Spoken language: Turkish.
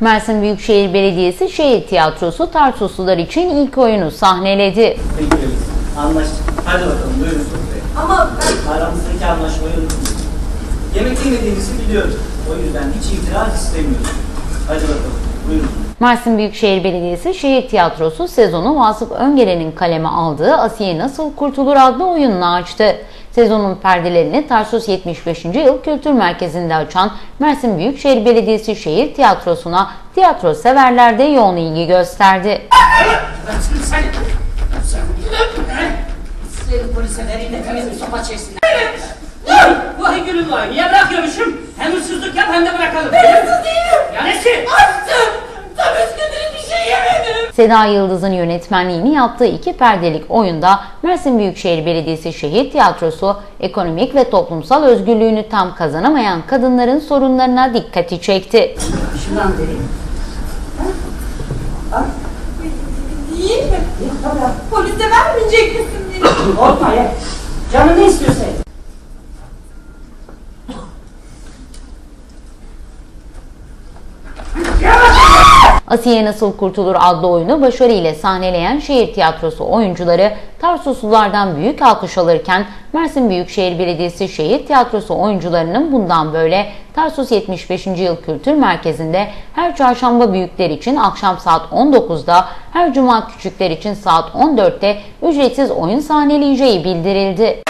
Mersin Büyükşehir Belediyesi Şehir Tiyatrosu Tarsuslular için ilk oyunu sahneledi. Bekleriz. Anlaştık. Hadi bakalım buyurun. Ama ben Aramızdaki anlaşmayı unutmayın. Yemek yemediğinizi biliyorum. O yüzden hiç itiraz istemiyorum. Hadi bakalım buyurun. Mersin Büyükşehir Belediyesi Şehir Tiyatrosu sezonu Vasıf Öngeren'in kaleme aldığı Asiye Nasıl Kurtulur adlı oyunla açtı. Sezonun perdelerini Tarsus 75. Yıl Kültür Merkezi'nde açan Mersin Büyükşehir Belediyesi Şehir Tiyatrosu'na tiyatro severler de yoğun ilgi gösterdi. Sizleri polise verin de temiz bir sopa çeksinler. Vay gülüm vay. Niye bırakıyormuşum? Seda Yıldız'ın yönetmenliğini yaptığı iki perdelik oyunda Mersin Büyükşehir Belediyesi Şehir Tiyatrosu ekonomik ve toplumsal özgürlüğünü tam kazanamayan kadınların sorunlarına dikkati çekti. Şundan vereyim. Değil mi? Polise vermeyecek misin beni? Korkma ya. Canın ne istiyorsa Asiye Nasıl Kurtulur adlı oyunu başarıyla sahneleyen şehir tiyatrosu oyuncuları Tarsuslulardan büyük alkış alırken Mersin Büyükşehir Belediyesi Şehir Tiyatrosu oyuncularının bundan böyle Tarsus 75. Yıl Kültür Merkezi'nde her çarşamba büyükler için akşam saat 19'da, her cuma küçükler için saat 14'te ücretsiz oyun sahneleyeceği bildirildi.